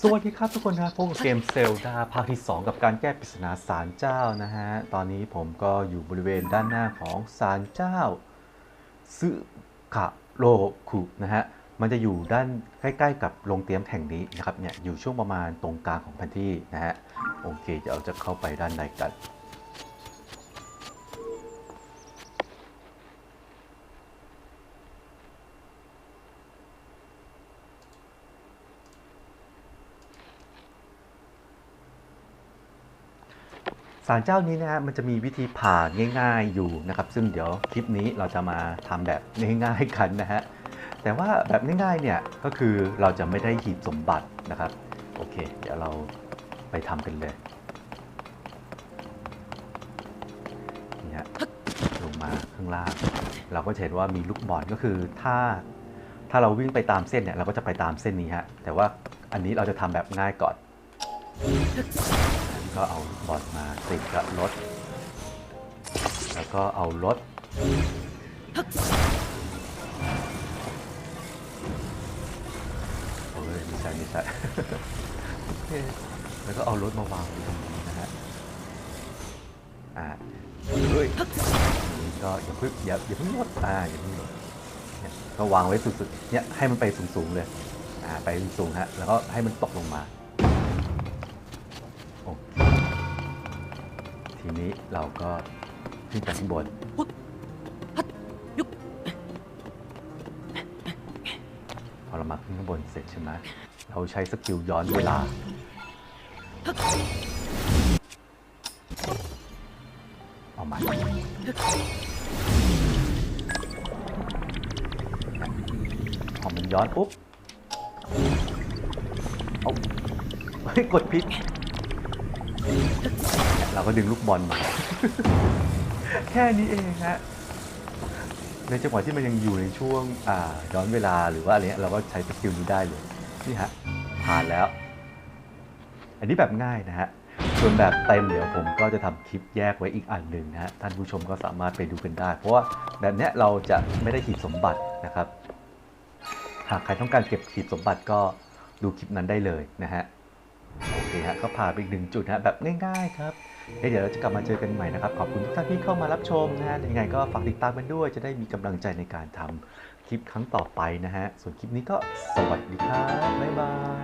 สวัสดีครับทุกคนนะพบกับเกมเซลดาภาคที่ 2 กับการแก้ปริศนาศาลเจ้านะฮะ ตอนนี้ผมก็อยู่บริเวณด้านหน้าของศาลเจ้าซึคาโรคุนะฮะ มันจะอยู่ด้านใกล้ ๆ กับโรงเตรียมแห่งนี้นะครับเนี่ยอยู่ช่วงประมาณตรงกลางของแผนที่นะฮะ โอเคเดี๋ยวเราจะเข้าไปด้านในกัน ศาลเจ้านี้นะฮะมันจะมีวิธีผ่านง่าย ๆอยู่นะครับ ซึ่งเดี๋ยวคลิปนี้เราจะมาทำแบบง่ายๆกันนะฮะแต่ว่าแบบง่ายๆเนี่ยก็คือเราจะไม่ได้หีบสมบัตินะครับโอเค เดี๋ยวเราไปทำกันเลยนี่ฮะลงมาข้างล่าง เราก็เห็นว่ามีลูกบอลก็คือถ้าถ้าเราวิ่งไปตามเส้นเนี่ยเราก็จะไปตามเส้นนี้ฮะแต่ว่าอันนี้เราจะทำแบบง่ายก่อน ก็เอาลูกบอลมาติดกับรถ แล้วก็เอารถโอ้ยไม่ใช่ไม่ใช่แล้วก็เอารถมาวางตรงนี้นะฮะ อ่าเฮ้ยอันนี้ก็อย่าเพิ่งอย่าอย่าเพิ่งลดอ่าอย่าเพิ่งลดเนี่ยก็วางไว้สุดๆเนี่ยให้มันไปสูงๆเลย อ่าไปสูงฮะ แล้วก็ให้มันตกลงมา ทีนี้เราก็ขึ้นไปข้างบน พอเรามาขึ้นข้างบนเสร็จใช่ไหมเราใช้สกิลย้อนเวลา เอาใหม่พอมันย้อนปุ๊บเอาเฮ้ยกดพิษ เราก็ดึงลูกบอลมา แค่นี้เองฮะในจังหวะที่มันยังอยู่ในช่วงอ่าย้อนเวลาหรือว่าอะไรเงี้ยเราก็ใช้สกิลนี้ได้เลยนี่ฮะผ่านแล้ว อันนี้แบบง่ายนะฮะส่วนแบบเต็มเดี๋ยวผมก็จะทำคลิปแยกไว้อีกอันหนึ่งนะฮะท่านผู้ชมก็สามารถไปดูกันได้ เพราะว่าแบบเนี้ยเราจะไม่ได้หีบสมบัตินะครับ หากใครต้องการเก็บหีบสมบัติก็ดูคลิปนั้นได้เลยนะฮะ โอเคฮะก็ผ่านไปอีกหนึ่งจุดฮะแบบง่ายๆครับเอ้ยเดี๋ยวเราจะกลับมาเจอกันใหม่นะครับ ขอบคุณทุกท่านที่เข้ามารับชมนะฮะยังไงก็ฝากติดตามกันด้วย จะได้มีกำลังใจในการทำคลิปครั้งต่อไปนะฮะ ส่วนคลิปนี้ก็สวัสดีครับ บ๊ายบาย